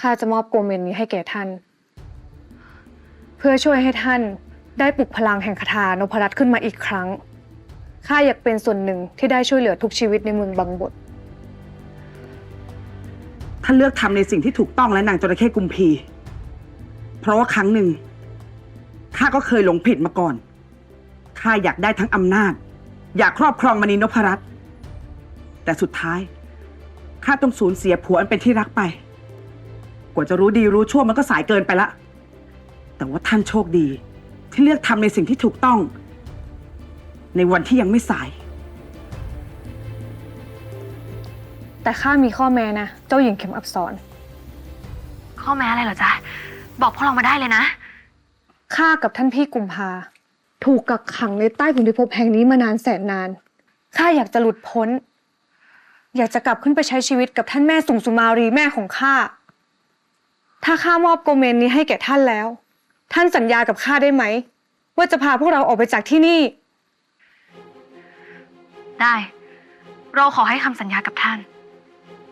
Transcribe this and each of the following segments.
ข้าจะมอบโกเมนนี้ให้แก่ท่าน เพื่อช่วยให้ท่านได้ปลุกพลังแห่งคาถานพรัตน์ขึ้นมาอีกครั้ง ข้าอยากเป็นส่วนหนึ่งที่ได้ช่วยเหลือทุกชีวิตในเมืองบางบท ท่านเลือกทำในสิ่งที่ถูกต้องและนางจระเข้กุมพี เพราะว่าครั้งหนึ่งข้าก็เคยหลงผิดมาก่อน ข้าอยากได้ทั้งอำนาจ อยากครอบครองมณีนพรัตน์แต่สุดท้ายข้าต้องสูญเสียผัวอันเป็นที่รักไป ว่าจะรู้ดีรู้ชั่วมันก็สายเกินไปละ แต่ว่าท่านโชคดี ที่เลือกทำในสิ่งที่ถูกต้อง ในวันที่ยังไม่สาย แต่ข้ามีข้อแม้นะ เจ้าหญิงเข็มอับสรข้อแม้อะไรเหรอจ๊ะ บอกพวกเรามาได้เลยนะ ข้ากับท่านพี่กุมภา ถูกกักขังในใต้ขุนพิภพแห่งนี้มานานแสนนาน ข้าอยากจะหลุดพ้น อยากจะกลับขึ้นไปใช้ชีวิตกับท่านแม่สุงสุมารีแม่ของข้า ถ้าข้ามอบโกเมนนี้ให้แก่ท่านแล้ว ท่านสัญญากับข้าได้ไหม ว่าจะพาพวกเราออกไปจากที่นี่ ได้ เราขอให้คำสัญญากับท่าน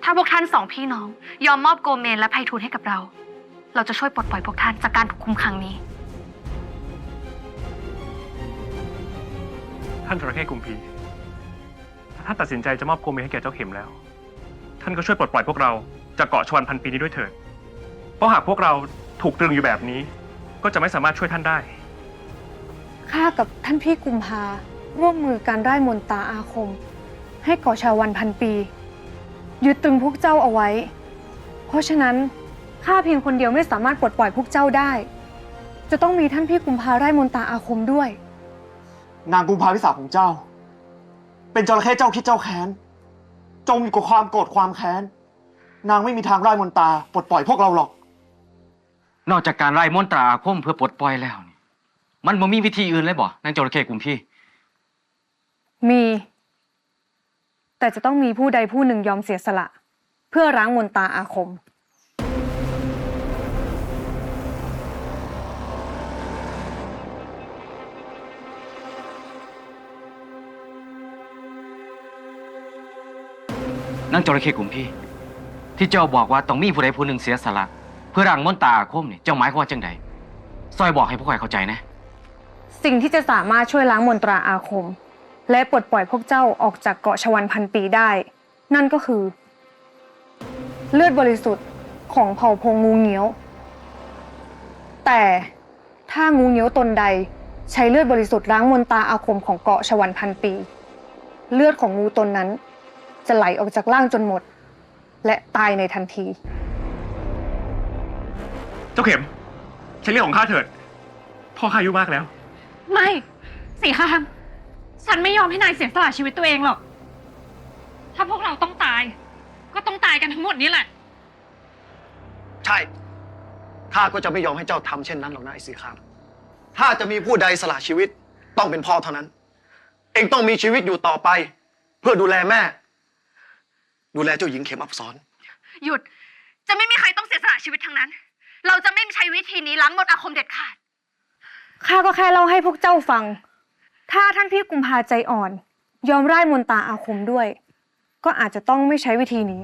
ถ้าพวกท่านสองพี่น้อง ยอมมอบโกเมนและไพฑูรย์ให้กับเรา เราจะช่วยปลดปล่อยพวกท่านจากการถูกคุมขังนี้ ท่านจระเข้กุมพีถ้าท่านตัดสินใจจะมอบโกเมนให้แก่เจ้าเข็มแล้ว ท่านก็ช่วยปลดปล่อยพวกเราจากเกาะชวันพันปีนี้ด้วยเถิด เพราะหากพวกเราถูกตรึงอยู่แบบนี้ ก็จะไม่สามารถช่วยท่านได้ ข้ากับท่านพี่กุมภาร่วมมือการไร้มนตราอาคม ให้ก่อชาววันพันปี ยึดตรึงพวกเจ้าเอาไว้ เพราะฉะนั้นข้าเพียงคนเดียวไม่สามารถปลดปล่อยพวกเจ้าได้ จะต้องมีท่านพี่กุมภาไร้มนตราอาคมด้วย นางกุมภาพิสาของเจ้า เป็นจระเข้เจ้าคิดเจ้าแค้น จมอยู่กับความโกรธความแค้น นางไม่มีทางไล่มนตราปลดปล่อยพวกเราหรอก นอกจากการไล่มนตราอาคมเพื่อปลดปล่อยแล้วนี่มันบ่มีวิธีอื่นเลยบ่นางจระเข้กุมพี่ มี แต่จะต้องมีผู้ใดผู้หนึ่งยอมเสียสละ เพื่อร้างมนตราอาคม นางจระเข้กุมพี่ ที่เจ้าบอกว่าต้องมีผู้ใดผู้หนึ่งเสียสละเพื่อร่างมนตาอาคมนี่เจ้าหมายความว่าจังใดซอยบอกให้พวกข้อยเข้าใจนะ สิ่งที่จะสามารถช่วยล้างมนตราอาคม และปลดปล่อยพวกเจ้าออกจากเกาะชวันพันปีได้ นั่นก็คือ เลือดบริสุทธิ์ของเผ่าพงงูเงี้ยว แต่ถ้างูเงี้ยวตนใด ใช้เลือดบริสุทธิ์ล้างมนตราอาคมของเกาะชวันพันปี เลือดของงูตนนั้น จะไหลออกจากร่างจนหมด และตายในทันที เจ้าเข็มใช้เรื่องของข้าเถิด พ่อข้าอายุมากแล้ว ไม่สีคามฉันไม่ยอมให้นายเสียสละชีวิตตัวเองหรอก ถ้าพวกเราต้องตาย ก็ต้องตายกันทั้งหมดนี่แหละ ใช่ ข้าก็จะไม่ยอมให้เจ้าทำเช่นนั้นหรอกนะไอ้สีคามถ้าจะมีผู้ใดสละชีวิตต้องเป็นพ่อเท่านั้น เองต้องมีชีวิตอยู่ต่อไป เพื่อดูแลแม่ ดูแลเจ้าหญิงเข็มอับสร หยุด จะไม่มีใครต้องเสียสละชีวิตทั้งนั้น เราจะไม่ใช้วิธีนี้ล้างมนต์อาคมเด็ดขาด ข้าก็แค่เล่าให้พวกเจ้าฟัง ถ้าท่านพี่กุมภาใจอ่อน ยอมไร้มนตาอาคมด้วย ก็อาจจะต้องไม่ใช้วิธีนี้